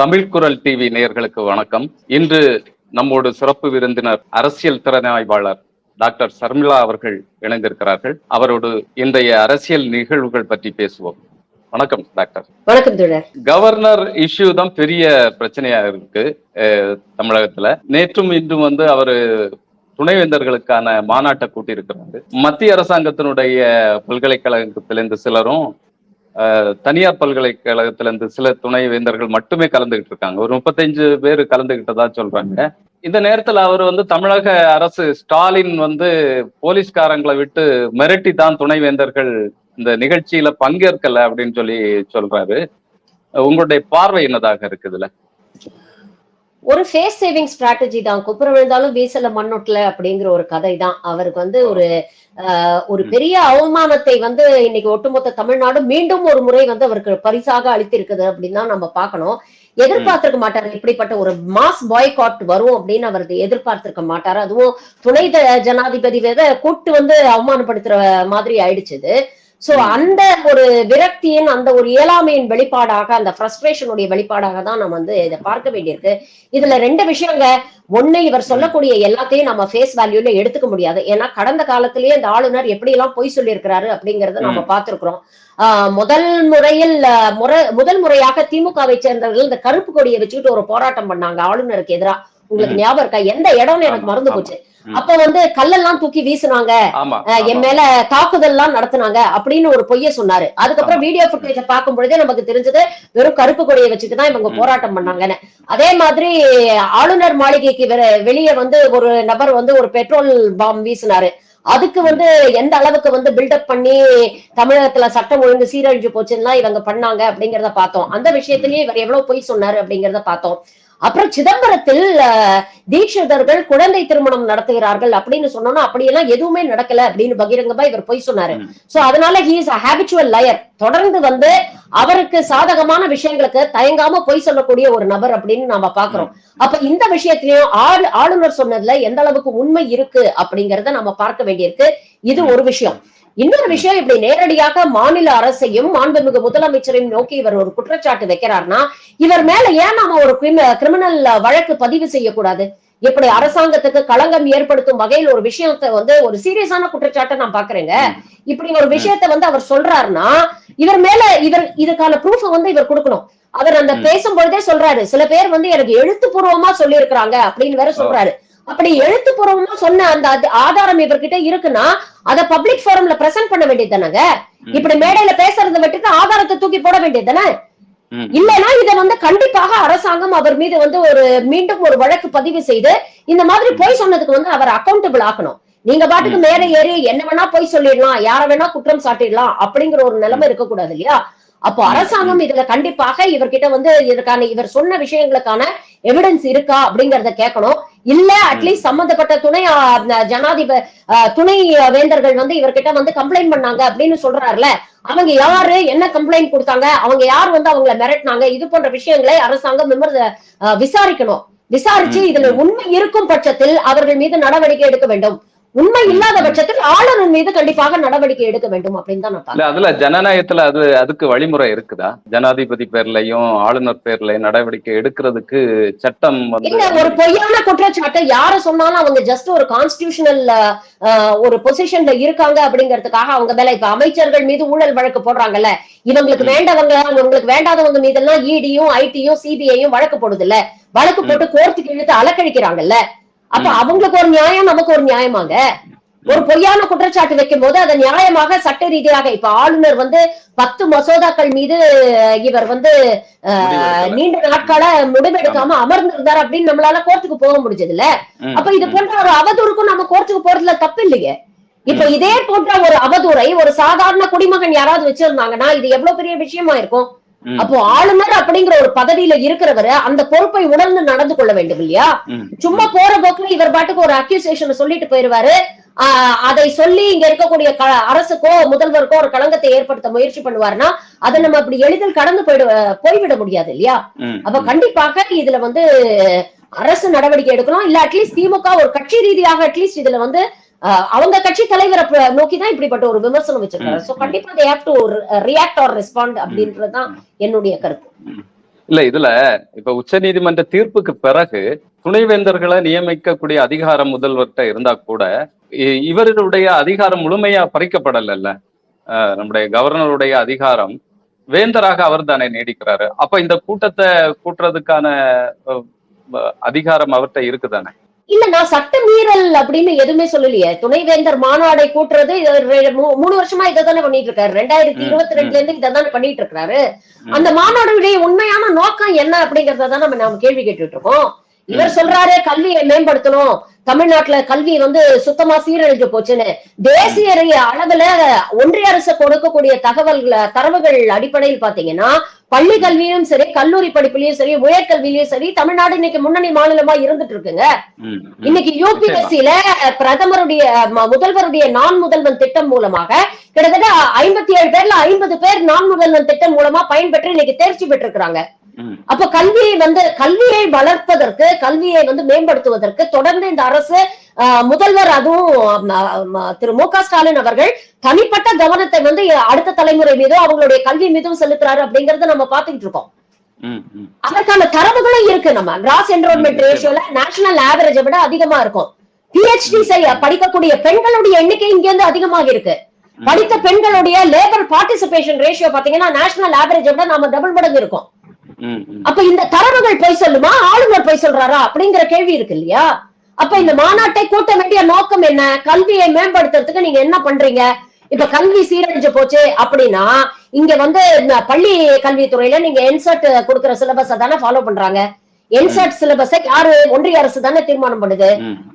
தமிழ் குரல் டிவி நேயர்களுக்கு வணக்கம். இன்று நம்மோடு சிறப்பு விருந்தினர் அரசியல் திறனாய்வாளர் டாக்டர் சர்மிளா அவர்கள் இணைந்திருக்கிறார்கள். அவரோடு இன்றைய அரசியல் நிகழ்வுகள் பற்றி பேசுவோம். வணக்கம் டாக்டர். வணக்கம் தோழர். கவர்னர் இஷ்யூ தான் பெரிய பிரச்சனையா இருக்கு தமிழகத்துல. நேற்றும் இன்றும் வந்து அவரு துணைவேந்தர்களுக்கான மாநாட்டை கூட்டியிருக்கிறாரு. மத்திய அரசாங்கத்தினுடைய பல்கலைக்கழகத்திலிருந்து சிலரும் அஹ், தனியார் பல்கலைக்கழகத்திலிருந்து சில துணை வேந்தர்கள் மட்டுமே கலந்துகிட்டு இருக்காங்க ஒரு முப்பத்தஞ்சு பேர் கலந்துகிட்டதா சொல்றாங்க. இந்த நேரத்துல அவர் வந்து தமிழக அரசு ஸ்டாலின் வந்து போலீஸ்காரங்களை விட்டு மிரட்டி தான் துணைவேந்தர்கள் இந்த நிகழ்ச்சியில பங்கேற்கல அப்படின்னு சொல்லி சொல்றாரு. உங்களுடைய பார்வை என்னதாக இருக்குதுல ஒரு ஃபேஸ் சேவிங் ஸ்ட்ராட்டஜி தான். குப்புற விழுந்தாலும் வீசல மண்ணொட்டல அப்படிங்கிற ஒரு கதை தான் அவருக்கு வந்து ஒரு ஒரு பெரிய அவமானத்தை வந்து இன்னைக்கு ஒட்டுமொத்த தமிழ்நாடு மீண்டும் ஒரு முறை வந்து அவருக்கு பரிசாக அளித்திருக்குது அப்படின்னு தான் நம்ம பார்க்கணும். எதிர்பார்த்திருக்க மாட்டாரு. இப்படிப்பட்ட ஒரு மாஸ் பாய்காட் வரும் அப்படின்னு அவர் எதிர்பார்த்திருக்க மாட்டாரு. அதுவும் துணை ஜனாதிபதி வேத கூட்டு வந்து அவமானப்படுத்துற மாதிரி ஆயிடுச்சு சோ ம். அந்த ஒரு விரக்தியின் அந்த ஒரு இயலாமையின் வெளிப்பாடாக அந்த ஃப்ரஸ்ட்ரேஷனுடைய வெளிப்பாடாக தான் நம்ம வந்து இதை பார்க்க வேண்டியிருக்கு. இதுல ரெண்டு விஷயங்க. ஒண்ணு இவர் சொல்லக்கூடிய எல்லாத்தையும் நம்ம ஃபேஸ் வேல்யூல எடுத்துக்க முடியாது. ஏன்னா கடந்த காலத்திலேயே இந்த ஆளுநர் எப்படி எல்லாம் பொய் சொல்லியிருக்கிறாரு அப்படிங்கறத நம்ம பார்த்திருக்கிறோம். ஆஹ் முதல் முறையில் முறை முதல் முறையாக திமுகவை சேர்ந்தவர்கள் இந்த கருப்பு கொடியை வச்சுக்கிட்டு ஒரு போராட்டம் பண்ணாங்க ஆளுநருக்கு எதிரா. உங்களுக்கு. ஞாபகம் இருக்கா எந்த இடம்னு எனக்கு மறந்து. போச்சு. அப்ப வந்து கல்லெல்லாம் தூக்கி வீசுனாங்க என். மேல தாக்குதல் எல்லாம் நடத்துனாங்க அப்படின்னு ஒரு பொய்ய சொன்னாரு அதுக்கப்புறம் வீடியோ ஃபுட்டேஜ பார்க்கும் பொழுதே நமக்கு தெரிஞ்சது வெறும் கருப்பு கொடியை வச்சுட்டு தான் இவங்க. போராட்டம் பண்ணாங்கன்னு அதே மாதிரி ஆளுநர் மாளிகைக்கு வெளியே வந்து ஒரு நபர் வந்து ஒரு பெட்ரோல் பாம் வீசினாரு அதுக்கு வந்து எந்த அளவுக்கு வந்து பில்டப் பண்ணி தமிழகத்துல சட்டம் ஒழுங்கு சீரழிஞ்சு போச்சுன்னா இவங்க பண்ணாங்க அப்படிங்கறத பார்த்தோம் அந்த விஷயத்திலேயே இவர் எவ்வளவு பொய் சொன்னாரு அப்படிங்கறத பார்த்தோம் அப்புறம் சிதம்பரத்தில் தீட்சிதர்கள் குழந்தை திருமணம் நடத்துகிறார்கள் அப்படின்னு சொன்னோம்னா அப்படியெல்லாம் எதுவுமே நடக்கல அப்படின்னு பகிரங்கமா இவர் பொய் சொன்னாரு. சோ அதனால ஹி இஸ் ஹேபிச்சுவல் லயர் தொடர்ந்து வந்து அவருக்கு சாதகமான விஷயங்களுக்கு தயங்காம பொய் சொல்லக்கூடிய ஒரு நபர் அப்படின்னு நாம பாக்குறோம் அப்ப இந்த விஷயத்திலயும் ஆளு ஆளுநர் சொன்னதுல எந்த அளவுக்கு உண்மை இருக்கு அப்படிங்கறத நம்ம பார்க்க வேண்டியிருக்கு. இது ஒரு விஷயம். இன்னொரு விஷயம் இப்படி நேரடியாக மாநில அரசையும் மாண்புமிகு முதலமைச்சரையும் நோக்கி இவர் ஒரு குற்றச்சாட்டு வைக்கிறார்னா இவர் மேல ஏன் நாம ஒரு கிரிமினல் வழக்கு பதிவு செய்யக்கூடாது? இப்படி அரசாங்கத்துக்கு களங்கம் ஏற்படுத்தும் வகையில் ஒரு விஷயத்தை வந்து ஒரு சீரியஸான குற்றச்சாட்டை நான் பாக்குறேங்க இப்படி ஒரு விஷயத்தை வந்து அவர் சொல்றாருன்னா இவர் மேல இவர் இதுக்கான ப்ரூஃப் வந்து இவர் கொடுக்கணும். அவர் அந்த. பேசும் பொழுதே சொல்றாரு. சில பேர் வந்து எனக்கு எழுத்துப்பூர்வமா சொல்லி இருக்கிறாங்க அப்படின்னு வேற சொல்றாரு. அப்படி எழுத்துப்பூர்வமா சொன்ன அந்த ஆதாரம் இவர்கிட்ட இருக்குன்னா அத பப்ளிக் ஃபாரம்ல பிரசன்ட் பண்ண வேண்டியது தானங்க. இப்படி மேடையில பேசுறதை விட்டுட்டு ஆதாரத்தை தூக்கி போட வேண்டியது தானே. இல்லைன்னா இதை வந்து கண்டிப்பாக அரசாங்கம் அவர் மீது வந்து ஒரு மீண்டும் ஒரு வழக்கு பதிவு செய்து இந்த மாதிரி பொய் சொன்னதுக்கு வந்து அவர் அக்கௌண்டபிள் ஆக்கணும் நீங்க பாட்டுக்கு. மேலே ஏறி என்ன வேணா பொய் சொல்லிடலாம் யார வேணா குற்றம் சாட்டிடலாம் அப்படிங்கிற ஒரு நிலைமை இருக்கக்கூடாது இல்லையா அப்போ. அரசாங்கம் இதுல கண்டிப்பாக இவர்கிட்ட வந்து இதற்கான இவர் சொன்ன விஷயங்களுக்கான எவிடன்ஸ் இருக்கா அப்படிங்கறத கேட்கணும் இல்ல அட்லீஸ்ட் சம்பந்தப்பட்ட துணை ஜனாதிபதி துணை வேந்தர்கள் வந்து இவர்கிட்ட வந்து கம்ப்ளைண்ட் பண்ணாங்க அப்படின்னு சொல்றாருல. அவங்க யாரு என்ன கம்ப்ளைண்ட் கொடுத்தாங்க அவங்க யார் வந்து அவங்கள மிரட்டினாங்க இது போன்ற விஷயங்களை அரசாங்கம் விமர்ச விசாரிக்கணும். விசாரிச்சு இதுல. உண்மை இருக்கும் பட்சத்தில் அவர்கள் மீது நடவடிக்கை எடுக்க வேண்டும். உண்மை இல்லாத. பட்சத்தில் ஆளுநர் மீது கண்டிப்பாக நடவடிக்கை எடுக்க வேண்டும் அப்படின்னு தான் இல்ல. அதுல ஜனநாயகத்துல அது அதுக்கு வழிமுறை இருக்குதா ஜனாதிபதி பேர்லயும் ஆளுநர் பேர்லயும் நடவடிக்கை எடுக்கிறதுக்கு சட்டம் இல்ல ஒரு பொய்யான குற்றச்சாட்டை யார சொன்னாலும் அவங்க ஜஸ்ட் ஒரு கான்ஸ்டிடியூஷனல் ஒரு பொசிஷன்ல இருக்காங்க அப்படிங்கிறதுக்காக அவங்க மேல இப்ப அமைச்சர்கள் மீது ஊழல் வழக்கு போடுறாங்கல்ல இவங்களுக்கு. வேண்டவங்க அவங்களுக்கு வேண்டாதவங்க மீதெல்லாம் இடியும் ஐடியும் சிபிஐயும் வழக்கு போடுது இல்ல வழக்கு. போட்டு கோர்ட்டுக்கு இழுத்து அலக்கழிக்கிறாங்கல்ல அப்ப. அவங்களுக்கு ஒரு நியாயம் நமக்கு ஒரு நியாயமாங்க. ஒரு பொய்யான குற்றச்சாட்டு வைக்கும் போது அதை நியாயமாக சட்ட ரீதியாக இப்ப ஆளுநர் வந்து பத்து மசோதாக்கள் மீது இவர் வந்து. நீண்ட நாட்கள முடிவெடுக்காம அமர்ந்திருந்தார் அப்படின்னு நம்மளால கோர்ட்டுக்கு போக முடிஞ்சது இல்ல அப்ப இது போன்ற ஒரு அவதூறுக்கும் நம்ம கோர்ட்டுக்கு போறதுல தப்பு இல்லையே இப்ப இதே போன்ற ஒரு அவதூறை ஒரு சாதாரண குடிமகன் யாராவது வச்சிருந்தாங்கன்னா இது எவ்வளவு பெரிய விஷயமா இருக்கும்? அப்போ ஆளுநர் அப்படிங்கிற ஒரு பதவியில இருக்கிறவர் அந்த பொறுப்பை உணர்ந்து நடந்து கொள்ள வேண்டும் இல்லையா? சும்மா போற போக்குல இவர் பாட்டுக்கு ஒரு அக்யூசேஷன் சொல்லிட்டு போயிருவாரு. அதை சொல்லி இங்க இருக்கக்கூடிய அரசுக்கோ முதல்வருக்கோ ஒரு களங்கத்தை ஏற்படுத்த முயற்சி பண்ணுவாருன்னா அதை நம்ம அப்படி எளிதில் கடந்து போயிடு போய்விட முடியாது இல்லையா? அப்ப. கண்டிப்பாக இதுல வந்து அரசு நடவடிக்கை எடுக்கலாம். இல்ல அட்லீஸ்ட் திமுக ஒரு கட்சி ரீதியாக அட்லீஸ்ட் இதுல வந்து அவங்க கட்சி தலைவரை ப- நோக்கிதான் இப்படிப்பட்ட ஒரு விமர்சனம் வச்சிருக்காரு. சோ கண்டிப்பா they have to react or respond அப்படின்றதுதான் என்னுடைய கருத்து. இல்ல இதுல இப்ப உச்சநீதிமன்ற தீர்ப்புக்கு பிறகு துணைவேந்தர்களை நியமிக்கக்கூடிய அதிகாரம் முதல்வர்கிட்ட இருந்தா கூட இவருடைய அதிகாரம் முழுமையா பறிக்கப்படலைல்ல. நம்முடைய கவர்னருடைய அதிகாரம் வேந்தராக அவர் தானே நீடிக்கிறாரு. அப்ப இந்த கூட்டத்தை கூட்டுறதுக்கான அதிகாரம் அவர்கிட்ட இருக்குதானே? இல்ல நான் சட்ட மீறல் அப்படின்னு எதுவுமே சொல்லலையே. துணைவேந்தர் மாநாடை கூட்டுறது மூணு வருஷமா இதை தானே பண்ணிட்டு இருக்காரு ரெண்டாயிரத்தி இருபத்தி ரெண்டுல இருந்து இதை தானே பண்ணிட்டு இருக்காரு. அந்த மாநாடுடைய உண்மையான நோக்கம் என்ன அப்படிங்கறத தான் நம்ம நாம கேள்வி கேட்டுட்டு இருக்கோம் இவர் சொல்றாரு கல்வியை மேம்படுத்தணும். தமிழ்நாட்டுல கல்வி வந்து சுத்தமா சீரழிஞ்சு போச்சுன்னு. தேசிய அளவுல ஒன்றிய அரசு கொடுக்கக்கூடிய தகவல்கள் தரவுகள் அடிப்படையில் பாத்தீங்கன்னா பள்ளி கல்வியும் சரி கல்லூரி படிப்புலயும் சரி உயர்கல்வியிலயும் சரி தமிழ்நாடு இன்னைக்கு முன்னணி மாநிலமா இருந்துட்டு இருக்குங்க. இன்னைக்கு யூபிஎஸ்சில பிரதமருடைய முதல்வருடைய நான் முதல்வன் திட்டம் மூலமாக கிட்டத்தட்ட ஐம்பத்தி ஏழு பேர்ல ஐம்பது பேர் நான் முதல்வன் திட்டம் மூலமா பயன்பெற்று இன்னைக்கு தேர்ச்சி பெற்றிருக்கிறாங்க. அப்ப கல்வியை வந்து கல்வியை வளர்ப்பதற்கு கல்வியை வந்து மேம்படுத்துவதற்கு தொடர்ந்து இந்த அரசு முதல்வர் அதுவும் திரு மு க ஸ்டாலின் அவர்கள் தனிப்பட்ட கவனத்தை வந்து அடுத்த தலைமுறை மீதும் அவங்களுடைய கல்வி மீதும் செலுத்துறாரு அப்படிங்கறத நம்ம பாத்துக்கிட்டு இருக்கோம். அதற்கான தரவுகளும் இருக்கு நம்ம. கிராஸ் என்ரோல்மெண்ட் ரேஷியோல நேஷனல் ஆவரேஜை விட அதிகமா இருக்கும். பிஹெச்டி செய்ய படிக்கக்கூடிய பெண்களுடைய எண்ணிக்கை இங்க இருந்து அதிகமாக இருக்கு. படித்த பெண்களுடைய லேபர் பார்ட்டிசிபேஷன் ரேஷியோ பாத்தீங்கன்னா நேஷனல் ஆவரேஜை விட நாம டபுள் மடங்கு இருக்கும். அப்ப இந்த தரவுகள் பொய் சொல்லுமா? ஆளுநர் பொய் சொல்றாரா? அப்படிங்கிற கேள்வி இருக்கு இல்லையா? அப்ப இந்த மாநாட்டை கூட்ட வேண்டிய நோக்கம் என்ன? கல்வியை மேம்படுத்துறதுக்கு நீங்க என்ன பண்றீங்க? இப்ப கல்வி சீரழிஞ்சு போச்சு அப்படின்னா இங்க வந்து பள்ளி கல்வித்துறையில நீங்க என்சர்ட் கொடுக்கிற சிலபஸ தானே ஃபாலோ பண்றாங்க. என்சர்ட் சிலபஸை யாரு? ஒன்றிய அரசு தானே தீர்மானம் பண்ணுது.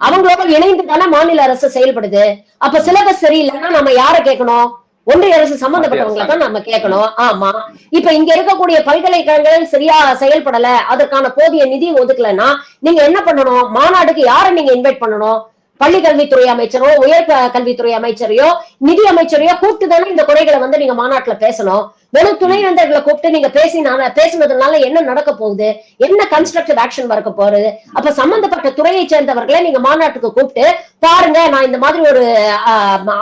அவங்களோட இணைந்து தானே மாநில அரசு செயல்படுது. அப்ப சிலபஸ் சரியில்லைன்னா நம்ம யாரை கேட்கணும்? ஒன்றிய அரசு சம்பந்தப்பட்டவங்களை தான் நம்ம கேட்கணும். ஆமா. இப்ப இங்க இருக்கக்கூடிய பல்கலைக்கழகங்கள் சரியா செயல்படல அதற்கான போதிய நிதி ஒதுக்கலைன்னா நீங்க என்ன பண்ணணும்? மாநாடுக்கு யாரை நீங்க இன்வைட் பண்ணணும்? பள்ளி கல்வித்துறை அமைச்சரோ உயர் கல்வித்துறை அமைச்சரையோ நிதி அமைச்சரையோ கூப்பிட்டு தானே இந்த குறைகளை வந்து நீங்க மாநாட்டுல பேசணும். வெறும் துணைவேந்தர்களை கூப்பிட்டு நீங்க பேசினால பேசினதுனால என்ன நடக்க போகுது? என்ன கன்ஸ்ட்ரக்டிவ் ஆக்ஷன் வரக்க போறது அப்ப சம்பந்தப்பட்ட துறையை சேர்ந்தவர்களை நீங்க மாநாட்டுக்கு கூப்பிட்டு பாருங்க நான் இந்த மாதிரி ஒரு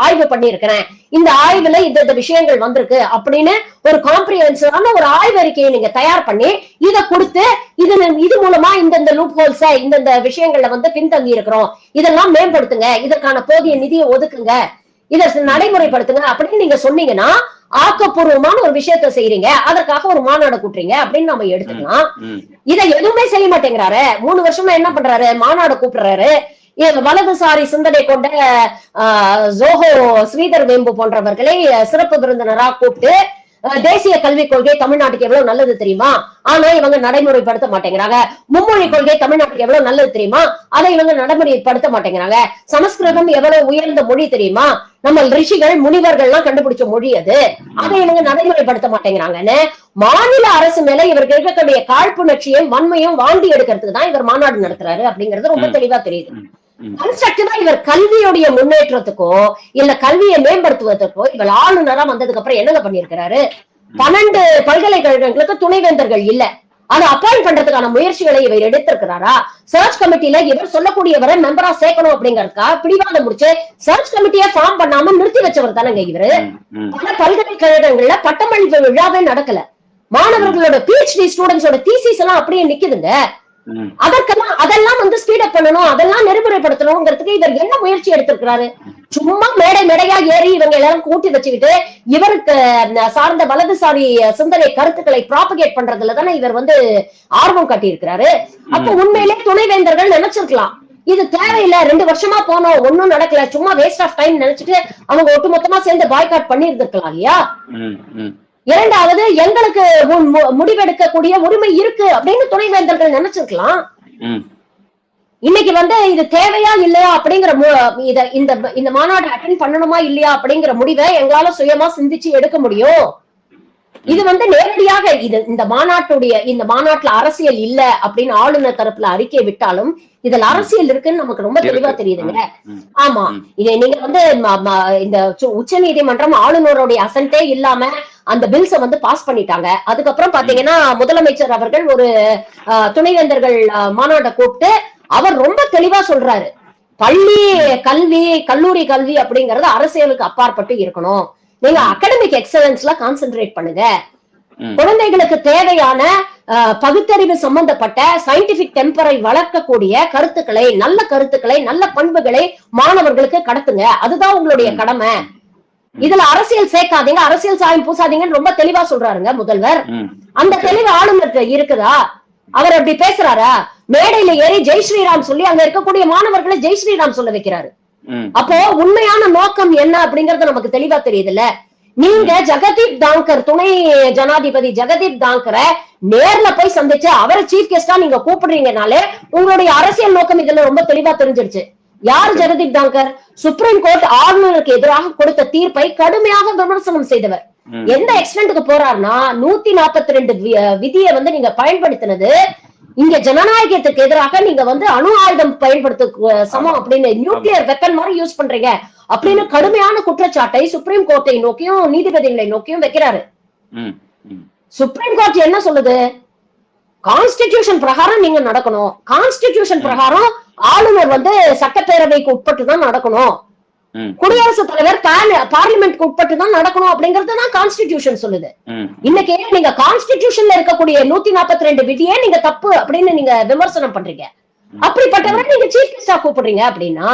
ஆய்வு பண்ணியிருக்கிறேன். இந்த ஆய்வுல இந்த இந்த விஷயங்கள் வந்திருக்கு அப்படின்னு ஒரு காம்ப்ரிஹென்சிவான ஒரு ஆய்வறிக்கையை நீங்க தயார் பண்ணி இத கொடுத்து இது இது மூலமா இந்தந்த லூப் ஹோல்ஸ இந்தந்த விஷயங்கள்ல வந்து பின்தங்கி இருக்கிறோம். இதெல்லாம் மேம்படுத்துங்க. இதற்கான போதிய நிதியை ஒதுக்குங்க. இதை நடைமுறைப்படுத்துங்க அப்படின்னு நீங்க சொன்னீங்கன்னா ஆக்கப்பூர்வமான ஒரு விஷயத்த செய்றீங்க. அதற்காக ஒரு மாநாடு கூட்டுறீங்க அப்படின்னு நம்ம எடுத்துக்கலாம். இதை எதுவுமே செய்ய மாட்டேங்கிறாரு. மூணு வருஷமா என்ன பண்றாரு? மாநாடு கூப்பிடுறாரு. வலதுசாரி சிந்தனை கொண்ட ஜோஹோ ஸ்ரீதர் வேம்பு போன்றவர்களை சிறப்பு விருந்தினரா கூப்பிட்டு தேசிய கல்விக் கொள்கை தமிழ்நாட்டுக்கு எவ்வளவு நல்லது தெரியுமா? ஆனா இவங்க நடைமுறைப்படுத்த மாட்டேங்கிறாங்க. மும்மொழி கொள்கை தமிழ்நாட்டுக்கு எவ்வளவு நல்லது தெரியுமா? அதை இவங்க நடைமுறைப்படுத்த மாட்டேங்கிறாங்க. சமஸ்கிருதம் எவ்வளவு உயர்ந்த மொழி தெரியுமா? நம்ம ரிஷிகள் முனிவர்கள்லாம் கண்டுபிடிச்ச மொழி அது. அதை இவங்க நடைமுறைப்படுத்த மாட்டேங்கிறாங்கன்னு மாநில அரசு மேல இவருக்கு இருக்கக்கூடிய காழ்ப்புணர்ச்சியும் வன்மையும் வாண்டி எடுக்கிறதுக்கு தான் இவர் மாநாடு நடத்துறாரு அப்படிங்கிறது ரொம்ப. தெளிவா தெரியுது. கன்ஸ்ட்ரக்டிவா இவர் கல்வியுடைய முன்னேற்றத்துக்கோ இல்ல கல்வியை மேம்படுத்துவதற்கோ இவர் ஆளுநரா வந்ததுக்கு அப்புறம் என்னங்க பண்ணியிருக்கிறாரு? பன்னெண்டு பல்கலைக்கழகங்களுக்கு துணைவேந்தர்கள் இல்ல. அதை அப்பாயிண்ட் பண்றதுக்கான முயற்சிகளை இவர் எடுத்திருக்கிறாரா? சர்ச் கமிட்டில இவர் சொல்லக்கூடியவரை மெம்பரா சேர்க்கணும் அப்படிங்கறதுக்கா பிடிவாதம் முடிச்சு சர்ச் கமிட்டியை ஃபார்ம் பண்ணாம நிறுத்தி வச்சவர் தானங்க இவரு. பல பல்கலைக்கழகங்கள்ல பட்டமளிப்பு விழாவே நடக்கல. மாணவர்களோட பிஹெச்டி ஸ்டூடெண்ட்ஸோட தீசிஸ் எல்லாம் அப்படியே நிக்குதுங்க. அதற்கெல்லாம் அதெல்லாம் வந்து ஸ்பீட் அப் பண்ணணும் அதெல்லாம் நெறிமுறைப்படுத்தணுங்கிறதுக்கு இவர் என்ன முயற்சி எடுத்திருக்கிறாரு? சும்மா மேடை மேடையா ஏறி இவங்க எல்லாரும் கூட்டி வச்சுக்கிட்டு இவருக்கு சார்ந்த வலதுசாரி சிந்தனை கருத்துக்களை ப்ராபகேட் பண்றதுல தானே இவர் வந்து ஆர்வம் காட்டியிருக்கிறாரு. அப்ப உண்மையிலே துணைவேந்தர்கள் நினைச்சிருக்கலாம். இது தேவையில்லை ரெண்டு வருஷமா போனோம் ஒண்ணும் நடக்கல சும்மா வேஸ்ட் ஆஃப் டைம் நினைச்சிட்டு அவங்க ஒட்டுமொத்தமா சேர்ந்து பாய்காட் பண்ணி இருந்திருக்கலாம் இல்லையா. இரண்டாவது எங்களுக்கு முடிவெடுக்கக்கூடிய உரிமை இருக்கு அப்படின்னு துணைவேந்தர்கள் நினைச்சிருக்கலாம். இன்னைக்கு வந்து இது தேவையா இல்லையா அப்படிங்கிற இத இந்த இந்த மாநாடு அட்டன் பண்ணணுமா இல்லையா அப்படிங்கிற முடிவை எங்களால சுயமா சிந்திச்சு எடுக்க முடியும் இது வந்து நேரடியாக இது இந்த மாநாட்டுடைய இந்த மாநாட்டுல அரசியல் இல்ல அப்படின்னு ஆளுநர் தரப்புல அறிக்கை விட்டாலும் இதுல அரசியல் இருக்குன்னு நமக்கு ரொம்ப தெளிவா. தெரியுதுங்க. ஆமா. இதை நீங்க வந்து இந்த உச்ச நீதிமன்றம் ஆளுநருடைய அசன்டே இல்லாம அந்த பில்ஸ வந்து பாஸ் பண்ணிட்டாங்க. அதுக்கப்புறம் பாத்தீங்கன்னா முதலமைச்சர் அவர்கள் ஒரு துணைவேந்தர்கள் மாநாட்டை கூப்பிட்டு அவர் ரொம்ப தெளிவா சொல்றாரு. பள்ளி கல்வி கல்லூரி கல்வி அப்படிங்கறது அரசியலுக்கு அப்பாற்பட்டு இருக்கணும். நீங்க அகாடமிக் எக்ஸலன்ஸ்ல கான்சென்ட்ரேட் பண்ணுங்க. குழந்தைகளுக்கு தேவையான பகுத்தறிவு சம்பந்தப்பட்ட சயின்டிபிக் டெம்பரை வளர்க்கக்கூடிய கருத்துக்களை நல்ல கருத்துக்களை நல்ல பண்புகளை மாணவர்களுக்கு கடத்துங்க. அதுதான் உங்களுடைய. கடமை. இதுல அரசியல் சேர்க்காதீங்க அரசியல் சாயம் பூசாதீங்கன்னு ரொம்ப தெளிவா சொல்றாருங்க முதல்வர். அந்த தெளிவு ஆளுநருக்கு இருக்குதா? அவர் அப்படி பேசுறாரா? மேடையில ஏறி ஜெய் ஸ்ரீராம் சொல்லி அங்க இருக்கக்கூடிய மாணவர்களை ஜெய் ஸ்ரீராம் சொல்ல வைக்கிறாரு. அப்போ உண்மையான நோக்கம் என்ன அப்படிங்கறது நமக்கு தெளிவா தெரியுதுல்ல? நீங்க ஜெகதீப் தாங்கர் துணை ஜனாதிபதி ஜெகதீப் தாங்கரை நேர்ல போய் சந்திச்சு அவரை சீஃப் கெஸ்டா நீங்க கூப்பிடுறீங்கனாலே உங்களுடைய அரசியல் நோக்கம் இதுல ரொம்ப தெளிவா தெரிஞ்சிருச்சு. யார் ஜெகதீப் தாங்கர்? சுப்ரீம் கோர்ட் ஆளுநருக்கு எதிராக கொடுத்த தீர்ப்பை கடுமையாக விமர்சனம் செய்தவர். எந்த எக்ஸ்டென்ட்க்கு போறாருன்னா நூத்தி நாற்பத்தி ரெண்டு விதியை வந்து நீங்க பயன்படுத்தினது இங்க ஜனநாயகத்துக்கு எதிராக நீங்க வந்து அணு ஆயுதம் பயன்படுத்த சமம் அப்படின்னு நியூக்ளியர் வெப்பன் மாதிரி யூஸ் பண்றீங்க. அப்படின்னு கடுமையான குற்றச்சாட்டை சுப்ரீம் கோர்ட்டை நோக்கியும் நீதிபதிகளை நோக்கியும் வைக்கிறாரு. சுப்ரீம் கோர்ட் என்ன சொல்லுது? கான்ஸ்டிடியூஷன் பிரகாரம் நீங்க நடக்கணும். கான்ஸ்டிடியூஷன் பிரகாரம் ஆளுநர் வந்து சட்டப்பேரவைக்கு உட்பட்டு தான் நடக்கணும். குடியரசுத் தலைவர் பார்லிமெண்ட்க்கு உட்பட்டு தான் நடக்கணும் அப்படிங்கறது தான் கான்ஸ்டிடியூஷன் சொல்லுது. இன்னைக்கு நீங்க கான்ஸ்டிடியூஷன்ல இருக்கக்கூடிய நூத்தி நாற்பத்தி ரெண்டு விதியே நீங்க தப்பு அப்படின்னு நீங்க விமர்சனம் பண்றீங்க. அப்படிப்பட்டவரை நீங்க சீஃப் கெஸ்டா கூப்பிடுறீங்க அப்படின்னா.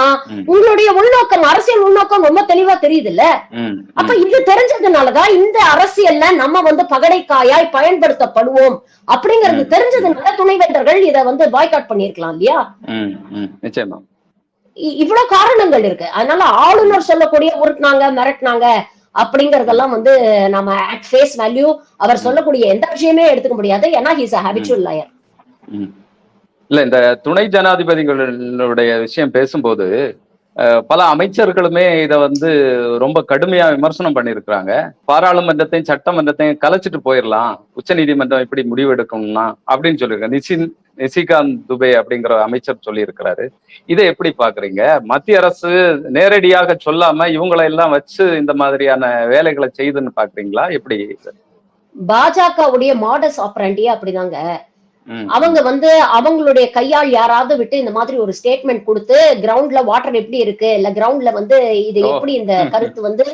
உங்களுடைய உள்நோக்கம் அரசியல் உள்நோக்கம் ரொம்ப தெளிவா தெரியுதுல்ல? ம். அப்ப இது தெரிஞ்சதுனாலதான் இந்த அரசியல்ல நம்ம வந்து பகடைக்காயாய் பயன்படுத்தப்படுவோம் அப்படிங்கிறது தெரிஞ்சதுனால துணைவேந்தர்கள் இத வந்து பாய்காட் பண்ணிருக்கலாம் இல்லையா. நிச்சயமா. இவ்வளவு காரணங்கள் இருக்கு. அதனால ஆளுநர் சொல்லக்கூடிய உருட்டினாங்க மிரட்டினாங்க அப்படிங்கறதெல்லாம் வந்து நம்ம அட் ஃபேஸ் வேல்யூ அவர் சொல்லக்கூடிய எந்த விஷயமே எடுத்துக்க முடியாது. ஏன்னா ஹிஸ் ஹேபிச்சுவல் லயர். இல்ல இந்த துணை ஜனாதிபதிகளுடைய விஷயம் பேசும்போது பல அமைச்சர்களுமே இத வந்து ரொம்ப கடுமையா விமர்சனம் பண்ணியிருக்கிறாங்க. பாராளுமன்றத்தையும் சட்டமன்றத்தையும் கலைச்சிட்டு போயிடலாம் உச்சநீதிமன்றம் இப்படி முடிவெடுக்கணும்னா அப்படின்னு சொல்லியிருக்காங்க. நிசின் நிசிகாந்த் துபே அப்படிங்கிற அமைச்சர் சொல்லியிருக்கிறாரு. இதை எப்படி பாக்குறீங்க மத்திய அரசு நேரடியாக சொல்லாம இவங்களை எல்லாம் வச்சு இந்த மாதிரியான வேலைகளை செய்துன்னு பாக்குறீங்களா எப்படி? பாஜகவுடைய மாடஸ் ஆப்பரண்டியே அப்படிதாங்க. அவங்க வந்து அவங்களுடைய கையால் யாராவது விட்டு இந்த மாதிரி ஒரு ஸ்டேட்மெண்ட் கொடுத்து கிரவுண்ட்ல வாட்டர் எப்படி இருக்கு? இல்ல கிரவுண்ட்ல வந்து இது. எப்படி இந்த கருத்து வந்து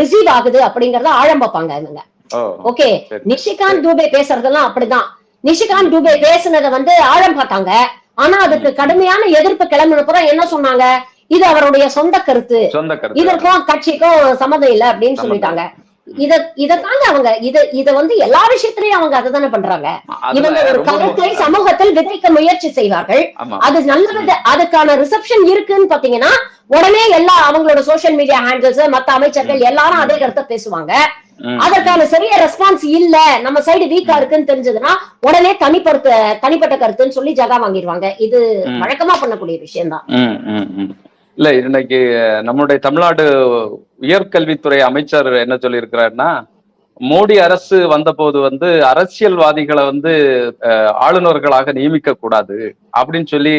ரிசீவ் ஆகுது அப்படிங்கறத ஆழம் பார்ப்பாங்க இவங்க. ஓகே. நிஷிகாந்த் தூபே பேசுறதெல்லாம் அப்படிதான். நிஷிகாந்த் தூபே பேசுனத வந்து ஆழம் பார்த்தாங்க. ஆனா அதுக்கு கடுமையான எதிர்ப்பு கிளம்பினப்புறம் என்ன சொன்னாங்க? இது அவருடைய சொந்த கருத்து. இதற்கும் கட்சிக்கும் சம்மதம் இல்ல அப்படின்னு சொல்லிட்டாங்க. இத இதத்தாங்க அவங்க இத இத வந்து எல்லா விஷயத்திலயும் அவங்க அதுதானே பண்றாங்க. அதுல இவங்க ஒரு கருத்தை சமூகத்தில் விதைக்க முயற்சி செய்வார்கள். அது நல்ல அதுக்கான ரிசப்ஷன் இருக்குன்னு பாத்தீங்கன்னா உடனே எல்லா அவங்களோட சோஷியல் மீடியா ஹேண்டில்ஸ் மத்த அமைச்சர்கள் எல்லாரும் அதே கருத்தை பேசுவாங்க. அதற்கான சரியா ரெஸ்பான்ஸ் இல்ல. நம்ம சைடு வீக்கா இருக்குன்னு தெரிஞ்சதுன்னா உடனே தனிப்படுத்த தனிப்பட்ட கருத்துன்னு சொல்லி ஜகா வாங்கிடுவாங்க. இது. வழக்கமா பண்ணக்கூடிய விஷயம் தான் ம், ம், ம். இல்ல இன்னைக்கு நம்முடைய தமிழ்நாடு உயர்கல்வித்துறை அமைச்சர் என்ன சொல்லியிருக்கிறாருன்னா மோடி அரசு வந்தபோது வந்து அரசியல்வாதிகளை வந்து ஆளுநர்களாக நியமிக்க கூடாது அப்படின்னு சொல்லி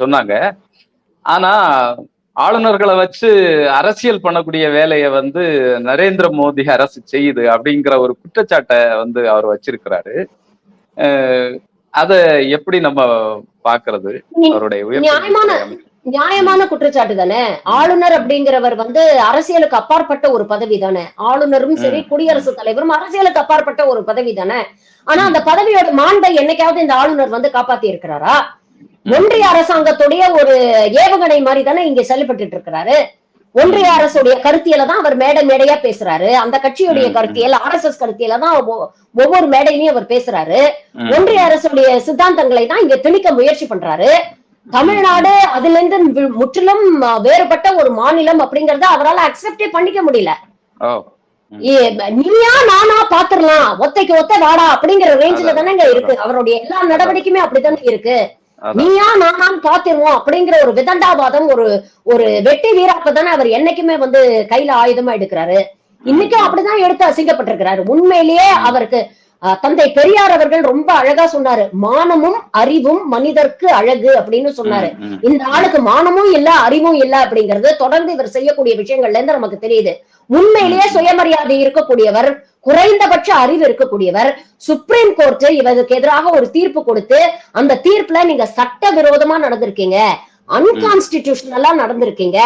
சொன்னாங்க. ஆனா ஆளுநர்களை வச்சு அரசியல் பண்ணக்கூடிய வேலையை வந்து நரேந்திர மோடி அரசு செய்யுது அப்படிங்கிற ஒரு குற்றச்சாட்டை வந்து அவர் வச்சிருக்கிறாரு. அத எப்படி நம்ம பாக்குறது அவருடைய அமைச்சர். நியாயமான குற்றச்சாட்டு தானே? ஆளுநர் அப்படிங்கிறவர் வந்து அரசியலுக்கு அப்பாற்பட்ட ஒரு பதவி தானே? ஆளுநரும் சரி குடியரசுத் தலைவரும் அரசியலுக்கு அப்பாற்பட்ட ஒரு பதவி தானே? ஆனா அந்த பதவியோட மாண்பை என்னைக்காவது இந்த ஆளுநர் வந்து காப்பாத்தி இருக்கிறாரா ஒன்றிய அரசாங்கத்துடைய ஒரு ஏவுகணை மாதிரி தானே இங்க செயல்பட்டு இருக்கிறாரு. ஒன்றிய அரசுடைய கருத்தியல தான் அவர் மேடை மேடையா பேசுறாரு. அந்த கட்சியுடைய கருத்தியல் ஆர் எஸ் எஸ் கருத்தியல தான் ஒவ்வொ- ஒவ்வொரு மேடையிலயும் அவர் பேசுறாரு. ஒன்றிய அரசுடைய சித்தாந்தங்களை தான் இங்க திணிக்க முயற்சி பண்றாரு. தமிழ்நாடு அதுல இருந்து முற்றிலும் வேறுபட்ட ஒரு மாநிலம் அப்படிங்கறத அவரால் அக்செப்டே பண்ணிக்க முடியல. நீயா நானா பாத்துரலாம். ஒத்தைக்கு ஒத்த வாடா அப்படிங்கிற ரேஞ்சில தானேங்க இருக்கு. அவருடைய எல்லா நடவடிக்கையுமே அப்படித்தானே இருக்கு. நீயா நானான்னு பாத்துருவோம் அப்படிங்கிற ஒரு விதண்டாவாதம் ஒரு ஒரு வெட்டி வீராப்ப தானே அவர் என்னைக்குமே வந்து கையில ஆயுதமா எடுக்கிறாரு. இன்னைக்கும் அப்படிதான் எடுத்து அசிங்கப்பட்டிருக்கிறாரு. உண்மையிலேயே அவருக்கு தந்தை பெரியார் அவர்கள் ரொம்ப அழகா சொன்னாரு மானமும் அறிவும் மனிதர்க்கு அழகு அப்படின்னு சொன்னாரு. இந்த ஆளுக்கு மானமும் இல்ல அறிவும் இல்ல அப்படிங்கிறது தொடர்ந்து இவர் செய்யக்கூடிய விஷயங்கள்ல இருந்து நமக்கு தெரியுது. உண்மையிலேயே சுயமரியாதை இருக்கக்கூடியவர் குறைந்தபட்ச அறிவு இருக்கக்கூடியவர் சுப்ரீம் கோர்ட் இவருக்கு எதிராக ஒரு தீர்ப்பு கொடுத்து அந்த தீர்ப்புல நீங்க சட்ட விரோதமா நடந்திருக்கீங்க. அன்கான்ஸ்டிடியூஷனலா நடந்திருக்கீங்க.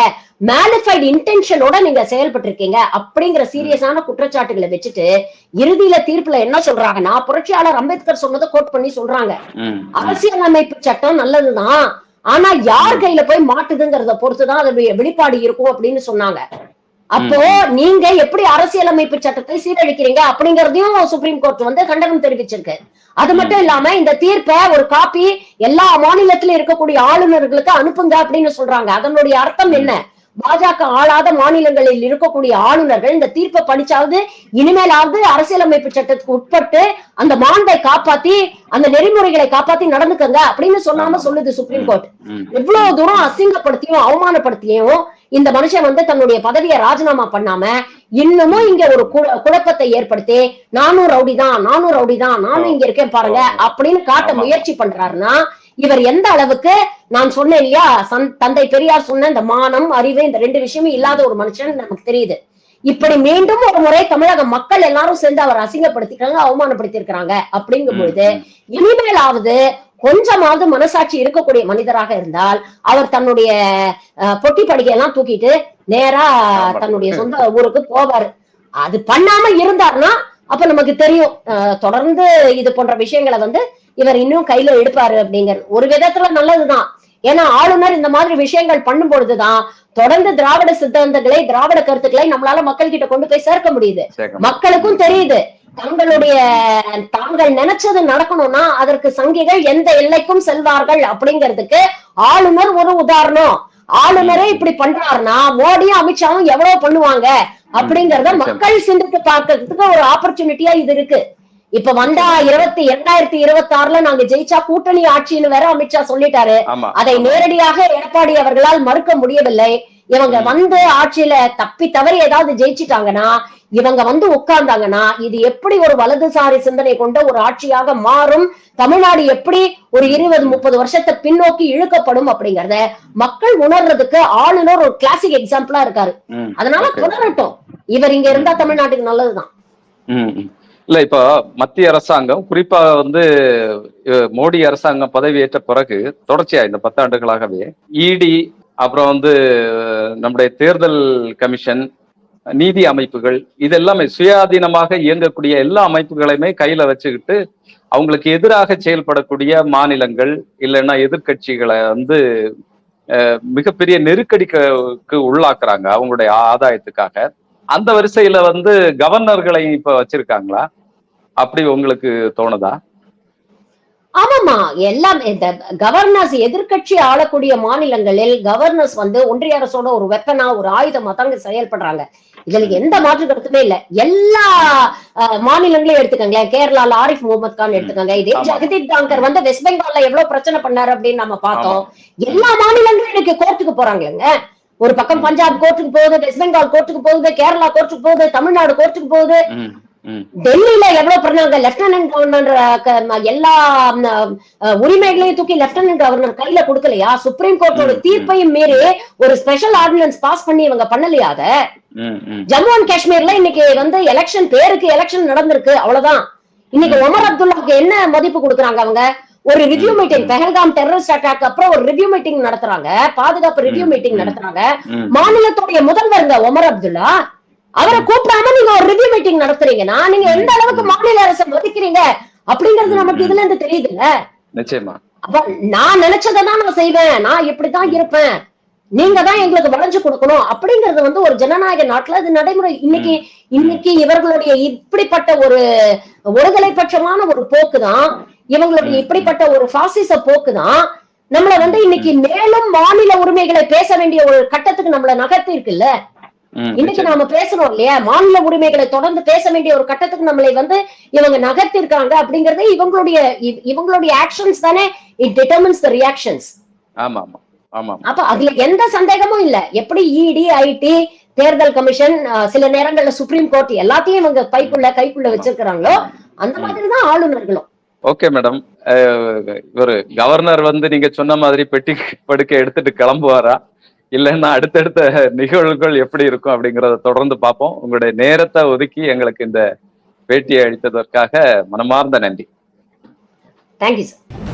மேலிஃபைட் இன்டென்ஷனோட நீங்க செயல்பட்டு இருக்கீங்க அப்படிங்கிற சீரியஸான குற்றச்சாட்டுகளை வச்சுட்டு இறுதியில தீர்ப்புல என்ன சொல்றாங்கன்னா புரட்சியாளர் அம்பேத்கர் சொன்னதை கோட் பண்ணி சொல்றாங்க. அரசியலமைப்பு சட்டம் நல்லதுதான். ஆனா யார் கையில போய் மாட்டுதுங்கிறத பொறுத்துதான் அது வெ- வெளிப்பாடு இருக்கும் அப்படின்னு சொன்னாங்க. அப்போ நீங்க எப்படி அரசியலமைப்பு சட்டத்தை சீரழிக்கிறீங்க அப்படிங்கறதையும் சுப்ரீம் கோர்ட் வந்து கண்டனம் தெரிவிச்சிருக்கு. அது மட்டும் இல்லாம இந்த தீர்ப்பை ஒரு காப்பி எல்லா மாநிலத்திலும் இருக்கக்கூடிய ஆளுநர்களுக்கு அனுப்புங்க அப்படின்னு சொல்றாங்க. அதனுடைய அர்த்தம் என்ன? பாஜக ஆளாத மாநிலங்களில் இருக்கக்கூடிய ஆளுநர்கள் இந்த தீர்ப்பை படிச்சாவது இனிமேலாவது அரசியலமைப்பு சட்டத்துக்கு உட்பட்டு அந்த மாண்பை காப்பாத்தி அந்த நெறிமுறைகளை காப்பாத்தி நடந்துக்கங்க அப்படின்னு சொல்லாம சொல்லுது சுப்ரீம் கோர்ட். எவ்வளவு தூரம் அசிங்கப்படுத்தியும் அவமானப்படுத்தியும் இந்த மனுஷன் வந்து தன்னுடைய பதவியை ராஜினாமா பண்ணாம இன்னமும் இங்க ஒரு குழப்பத்தை ஏற்படுத்தி நானும் ரவுடி தான் நானும் ரவுடி தான் நானும் இங்க இருக்கேன் பாருங்க அப்படின்னு காட்ட. முயற்சி பண்றாருன்னா இவர் எந்த அளவுக்கு நான் சொன்னேன் இல்லையா? தந்தை பெரியார் சொன்ன இந்த மானம் அறிவு இந்த ரெண்டு விஷயமும் இல்லாத ஒரு மனுஷன் நமக்கு தெரியுது. இப்படி மீண்டும் ஒரு முறை தமிழக மக்கள் எல்லாரும் சேர்ந்து அவர் அசிங்கப்படுத்திக்கிறாங்க அவமானப்படுத்தி இருக்கிறாங்க அப்படிங்கும் பொழுது இனிமேலாவது கொஞ்சமாவது மனசாட்சி இருக்கக்கூடிய மனிதராக இருந்தால் அவர் தன்னுடைய பொட்டி படிக்கையெல்லாம் தூக்கிட்டு நேரா. தன்னுடைய சொந்த ஊருக்கு போவாரு. அது பண்ணாம இருந்தாருன்னா அப்ப நமக்கு தெரியும். தொடர்ந்து இது போன்ற விஷயங்களை வந்து இவர் இன்னும் கையில எடுப்பாரு அப்படிங்கிற ஒரு விதத்துல நல்லதுதான். ஏன்னா ஆளுநர் இந்த மாதிரி விஷயங்கள் பண்ணும் பொழுதுதான் தொடர்ந்து திராவிட சித்தாந்தங்களை திராவிட கருத்துக்களை நம்மளால மக்கள் கிட்ட கொண்டு போய் சேர்க்க முடியுது. மக்களுக்கும் தெரியுது. தங்களுடைய தாங்கள் நினைச்சது நடக்கணும்னா அதற்கு சங்கிகள் எந்த எல்லைக்கும் செல்வார்கள் அப்படிங்கிறதுக்கு ஆளுநர் ஒரு உதாரணம். ஆளுநரே இப்படி பண்றாருன்னா மோடியும் அமித்ஷாவும் எவ்வளவு பண்ணுவாங்க அப்படிங்கறத மக்கள் சிந்தித்து பார்க்கறதுக்கு ஒரு ஆப்பர்ச்சுனிட்டியா இது இருக்கு. இப்ப வந்தா இருபத்தி இரண்டாயிரத்தி இருபத்தி ஆறுல நாங்க ஜெயிச்சா கூட்டணி ஆட்சின்னு வேற அமித்ஷா சொல்லிட்டாரு. அதை நேரடியாக எடப்பாடி அவர்களால் மறுக்க முடியவில்லை. இவங்க. வந்து ஆட்சியில தப்பி தவறி ஏதாவது ஜெயிச்சிட்டாங்கன்னா இவங்க வந்து உட்கார்ந்தாங்கன்னா இது எப்படி ஒரு வலதுசாரி சிந்தனை கொண்ட ஒரு ஆட்சியாக மாறும்? தமிழ்நாடு எப்படி ஒரு இருபது முப்பது வருஷத்தை பின்னோக்கி இழுக்கப்படும் அப்படிங்கறத மக்கள் உணர்றதுக்கு ஆளுநர் ஒரு கிளாசிக் எக்ஸாம்பிளா இருக்காரு. அதனால. தொடரட்டும் இவர் இங்க இருந்தா தமிழ்நாட்டுக்கு நல்லதுதான். இல்ல இப்ப மத்திய அரசாங்கம் குறிப்பா வந்து மோடி அரசாங்கம் பதவியேற்ற பிறகு தொடர்ச்சியா இந்த பத்தாண்டுகளாகவே இடி அப்புறம் வந்து நம்முடைய தேர்தல் கமிஷன் நீதி அமைப்புகள் இதெல்லாமே சுயாதீனமாக இயங்கக்கூடிய எல்லா அமைப்புகளையுமே கையில வச்சுக்கிட்டு அவங்களுக்கு எதிராக செயல்படக்கூடிய மாநிலங்கள் இல்லைன்னா எதிர்க்கட்சிகளை வந்து மிகப்பெரிய நெருக்கடிக்கு உள்ளாக்குறாங்க அவங்களுடைய ஆதாயத்துக்காக. அந்த வரிசையில வந்து கவர்னர்களை இப்ப வச்சிருக்காங்களா? அப்படி உங்களுக்கு தோணுதா? ஆமாமா எல்லாம் இந்த கவர்னர்ஸ் எதிர்க்கட்சி ஆளக்கூடிய மாநிலங்களில் கவர்னர்ஸ் வந்து ஒன்றிய அரசோட ஒரு வெப்பனா ஒரு ஆயுதமா தாங்க செயல்படுறாங்க. இதுல எந்த மாற்று கருத்துமே இல்ல. எல்லா மாநிலங்களையும் எடுத்துக்கோங்களேன். கேரளால ஆரிஃப் முகமது கான் எடுத்துக்கோங்க. இதே. ஜெகதீப் தாங்கர் வந்து வெஸ்ட் பெங்கால்ல எவ்வளவு பிரச்சனை பண்ணாரு அப்படின்னு நம்ம பார்த்தோம். எல்லா மாநிலங்களும் இன்னைக்கு கோர்ட்டுக்கு போறாங்கங்க ஒரு பக்கம் பஞ்சாப் கோர்ட்டுக்கு போகுது வெஸ்ட் பெங்கால் கோர்ட்டுக்கு போகுது கேரளா கோர்ட்டுக்கு போகுது தமிழ்நாடு கோர்ட்டுக்கு போகுது. டெல்லியில எவ்வளவு பண்ணாங்க லெப்டினன்ட் கவர்னர் எல்லா உரிமைகளையும் தூக்கி லெப்டினன்ட் கவர்னர் கையில கொடுக்கலையா? சுப்ரீம் கோர்ட்டோட. தீர்ப்பையும் மீறி ஒரு ஸ்பெஷல் ஆர்டினன்ஸ் பாஸ் பண்ணி இவங்க பண்ணலையா அத? ம், ம். ஜம்மு அண்ட் காஷ்மீர்ல இன்னைக்கு வந்து எலெக்ஷன் பேருக்கு எலெக்ஷன் நடந்திருக்கு அவ்வளவுதான். இன்னைக்கு ஒமர் அப்துல்லாக்கு என்ன மதிப்பு கொடுக்குறாங்க அவங்க? ஒரு review meeting. Pahalgam terrorist attack அப்புறம் ஒரு ரிவ்யூ மீட்டிங் நடத்துறாங்க பாதுகாப்பு ரிவ்யூ மீட்டிங். நடத்துறாங்க. மாநிலத்துடைய முதல்வருங்க ஒமர் அப்துல்லா அவரை கூப்பிடாம நீங்க ஒரு ரிவ்யூ மீட்டிங் நடத்துறீங்கன்னா நீங்க எந்த அளவுக்கு மாநில அரசை மதிக்கிறீங்க அப்படிங்கிறது நமக்கு இதுல இருந்து தெரியுதுல்ல? நிச்சயமா. அப்ப நான் நினைச்சதை தான் நான் செய்வேன். நான் இப்படித்தான் இருப்பேன். நீங்க தான் எங்களுக்கு வளைஞ்சு கொடுக்கணும். அப்படிங்கறது வந்து ஒரு ஜனநாயக நாட்டுல அது நடைமுறை. இன்னைக்கு இன்னைக்கு இவர்களுடைய இப்படிப்பட்ட ஒரு ஒருதலைபட்சமான ஒரு போக்கு தான் இவங்களுடைய இப்படிப்பட்ட ஒரு பாசிச போக்கு தான் நம்மள வந்து இன்னைக்கு மேலும் மாநில உரிமைகளை பேச வேண்டிய ஒரு கட்டத்துக்கு நம்மள நகர்த்தி இருக்குல்ல இன்னைக்கு. நாம பேசணும் இல்லையா? மாநில உரிமைகளை தொடர்ந்து பேச வேண்டிய ஒரு கட்டத்துக்கு நம்மளை வந்து இவங்க நகர்த்திருக்காங்க அப்படிங்கறது இவங்களுடைய இவ- இவங்களுடைய ஆக்ஷன்ஸ் தானே. இட் டிட்டர்மின்ஸ் த ரியாக்ஷன்ஸ் ஆமா ஆமா ஆமா அப்ப அதுல எந்த சந்தேகமும் இல்ல. எப்படி E இடி ஐடி தேர்தல் கமிஷன் சில நேரங்கள்ல சுப்ரீம் கோர்ட் எல்லாத்தையும் இவங்க பைக்குள்ள கைக்குள்ள வச்சிருக்கிறாங்களோ அந்த மாதிரி தான் ஆளுநர்களும். ஓகே மேடம் இவர் கவர்னர் வந்து நீங்க சொன்ன மாதிரி பெட்டி படுக்கை எடுத்துட்டு கிளம்புவாரா? இல்லைன்னா அடுத்தடுத்த நிகழ்வுகள் எப்படி இருக்கும் அப்படிங்கறத தொடர்ந்து பார்ப்போம். உங்களுடைய நேரத்தை ஒதுக்கி எங்களுக்கு இந்த பேட்டியை அளித்ததற்காக மனமார்ந்த நன்றி. Thank you sir